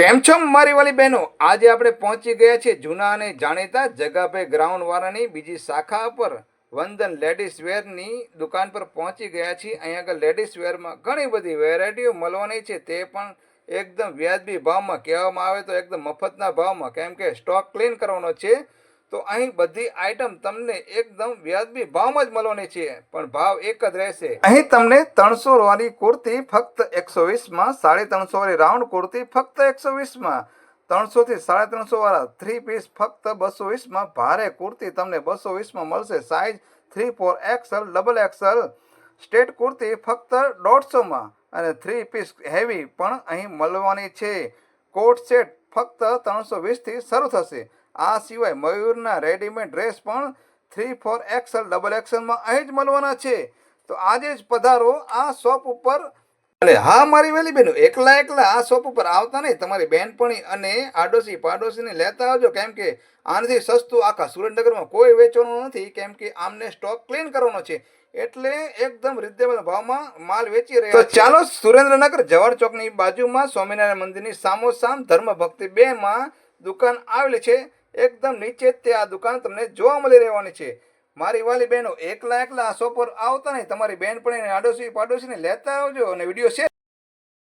કેમ છો મારી વાલી બહેનો? આજે આપણે પહોંચી ગયા છીએ જૂના અને જાણીતા જગાભાઈ ગ્રાઉન્ડ વાળાની બીજી શાખા પર વંદન લેડીઝ વેરની દુકાન પર પહોંચી ગયા છીએ. અહીંયા આગળ લેડીઝ વેરમાં ઘણી બધી વેરાયટીઓ મળવાની છે. તે પણ એકદમ વ્યાજબી ભાવમાં કહેવામાં આવે તો એકદમ મફતના ભાવમાં. કેમ કે સ્ટોક ક્લીન કરવાનો છે. તો અહીં બધી આઈટમ તમને એકદમ વ્યાજબી ભાવમાં જ મળવાની છે, પણ ભાવ એક જ રહેશે. અહીં તમને ત્રણસો વાળી કુર્તી ફક્ત એકસો વીસમાં, સાડી ત્રણસો વાળી રાઉન્ડ કુર્તી ફક્ત એકસો વીસમાં. ત્રણસો થી સાડા ત્રણસો વાળા થ્રી પીસ ફક્ત બસો વીસમાં ભારે કુર્તી તમને બસો વીસમાં મળશે size three four XL double XL straight kurti ફક્ત દોઢસોમાં અને થ્રી પીસ હેવી પણ અહીં મળવાની છે. કોટ સેટ ફક્ત ત્રણસો વીસથી શરૂ થશે. આ સિવાય મયુરના રેડીમેડ ડ્રેસ પણ થ્રી ફોર એક્સલ, ડબલ એક્સલમાં અહીં જ મળવાના છે. તો આજે જ પધારો આ શોપ ઉપર અને હા મારી વેલી બહેનો એકલા એકલા આ શોપ ઉપર આવતા નહીં. તમારી બહેનપણી અને આડોશી પાડોશીને લેતા આવજો. કેમ કે આનાથી સસ્તું આખા સુરેન્દ્રનગરમાં કોઈ વેચવાનું નથી. કેમ કે આમને સ્ટોક ક્લીન કરવાનો છે. એટલે એકદમ રિઝનેબલ ભાવમાં માલ વેચી રહ્યા તો ચાલો સુરેન્દ્રનગર જવાહર ચોકની બાજુમાં સ્વામિનારાયણ મંદિરની સામોસામ ધર્મ ભક્તિ બે માં દુકાન આવેલી છે. એકદમ નીચે તે આ દુકાન તમને જોવા મળી રહેવાની છે. મારી વાલી બહેનો એકલા એકલા આ શો પર આવતા નહીં. તમારી બહેનપણીને આડોશી પાડોશીને લેતા આવજો અને વીડિયો શેર